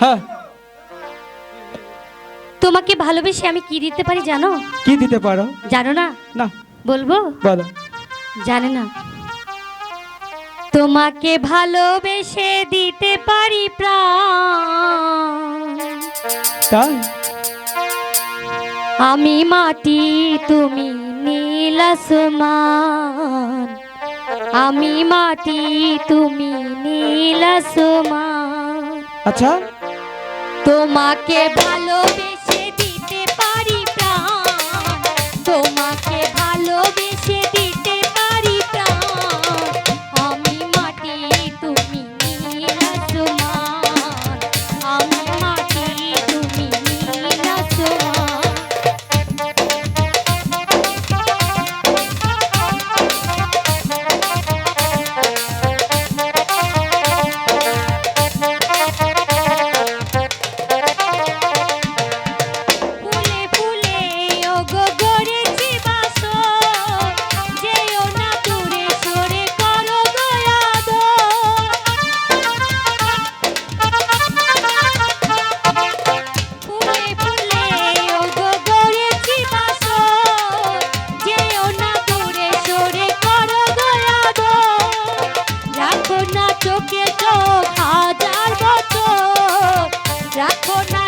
হ্যাঁ। তোমাকে ভালোবেসে আমি কি দিতে পারি জানো? কি দিতে পারো? জানো না? না। বলব? বলো। জানে না। তোমাকে ভালোবেসে দিতে পারি প্রাণ। আমি মাটি তুমি নীল আসমান। আমি মাটি তুমি নীল আসমান। আচ্ছা। তোমাকে ভালোবেসে Bonanza.